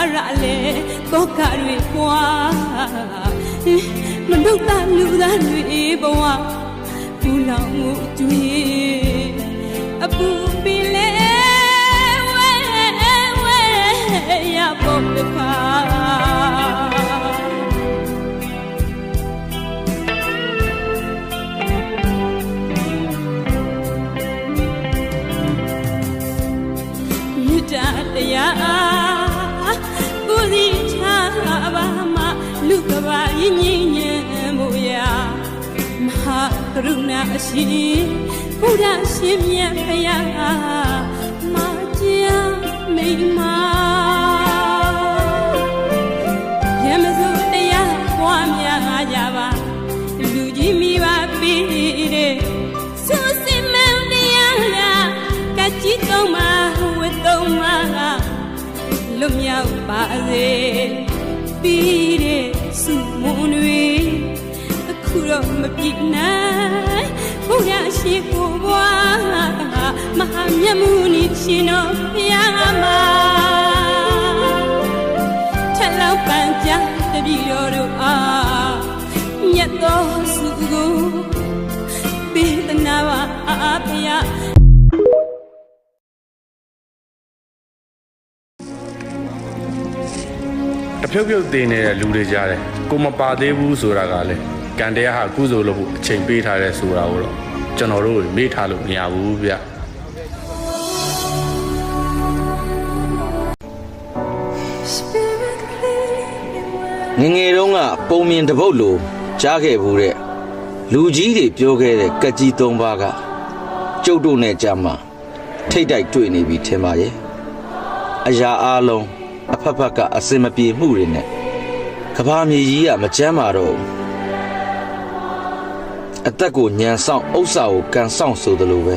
လောကတွေကွာမဒုက္ခလူသားတွေဘဝဘူးလောင်မှုတွေအပူပီလဲဝဲဝဲရဖို့တခါမြတ်တာတရား ကရုဏာအရှိဘုရားရှင်မြတ်ဖရာမာကြာမိမ္မာရမစုတရားပွားများကြပါလူကြီးမိပါပြီတဲ့ဆိုစင်မန်တရားရာကကြည်သုံးမှာဝတ်သုံးမှာလွတ်မြောက်ပါစေပြီး မပြည့်နိုင်ဘုရားရှိခိုးဘွားမဟာမြတ်မှုနိရှင်တော်ဘုရားမှာထက်လောက်ပန်ကြတပြီတော်တို့အားမြတ်တော်စုကိုပေးသနာပါအားဖျားတဖြုတ်ဖြုတ်တင်နေတဲ့လူတွေကြားတယ်ကိုမပါသေးဘူးဆိုတာကလည်း ကံတရားဟာကုသိုလ်လို့ဖို့အချိန်ပေးထားတဲ့ဆိုတာကိုတော့ကျွန်တော်တို့မေ့ထားလို့မရဘူးဗျငယ်ငယ်တုန်းကပုံမြင်တစ်ပုတ်လိုကြားခဲ့ဘူးတဲ့လူကြီးတွေပြောခဲ့တဲ့ကက်ကြီး၃ပါးကကျုပ်တို့နဲ့ကြမှာထိတ်တိုက်တွေ့နေပြီထင်ပါရဲ့အရာအလုံးအဖက်ဖက်ကအစင်မပြေမှုတွေနဲ့ကဘာမြေကြီးကမကြမ်းပါတော့ဘူး အသက်ကိုညံဆောင်ဥစ္စာကိုကန်ဆောင်ဆိုသလိုပဲ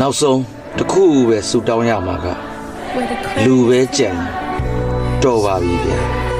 နောက်ဆုံးတစ်ခုပဲဆူတောင်းရမှာကလူပဲကြံတော်ပါပြီဗျာ